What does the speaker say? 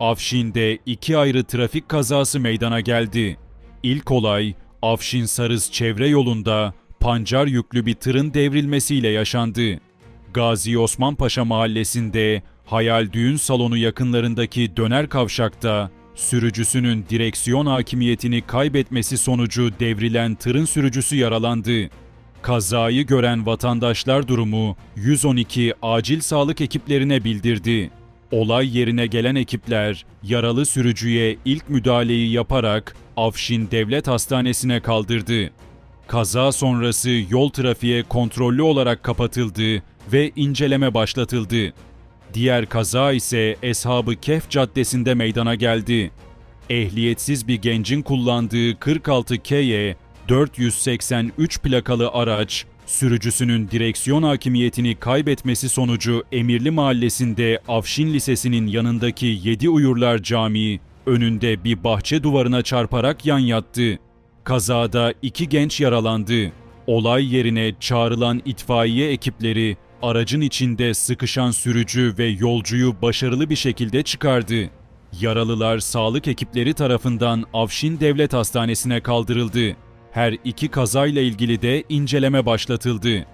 Afşin'de iki ayrı trafik kazası meydana geldi. İlk olay Afşin Sarız çevre yolunda pancar yüklü bir tırın devrilmesiyle yaşandı. Gazi Osman Paşa mahallesinde Hayal Düğün Salonu yakınlarındaki döner kavşakta sürücüsünün direksiyon hakimiyetini kaybetmesi sonucu devrilen tırın sürücüsü yaralandı. Kazayı gören vatandaşlar durumu 112 acil sağlık ekiplerine bildirdi. Olay yerine gelen ekipler yaralı sürücüye ilk müdahaleyi yaparak Afşin Devlet Hastanesi'ne kaldırdı. Kaza sonrası yol trafiğe kontrollü olarak kapatıldı ve inceleme başlatıldı. Diğer kaza ise Eshabı Kehf Caddesi'nde meydana geldi. Ehliyetsiz bir gencin kullandığı 46 KY 483 plakalı araç, sürücüsünün direksiyon hakimiyetini kaybetmesi sonucu Emirli Mahallesi'nde Afşin Lisesi'nin yanındaki Yedi Uyurlar Camii önünde bir bahçe duvarına çarparak yan yattı. Kazada iki genç yaralandı. Olay yerine çağrılan itfaiye ekipleri aracın içinde sıkışan sürücü ve yolcuyu başarılı bir şekilde çıkardı. Yaralılar sağlık ekipleri tarafından Afşin Devlet Hastanesi'ne kaldırıldı. Her iki kazayla ilgili de inceleme başlatıldı.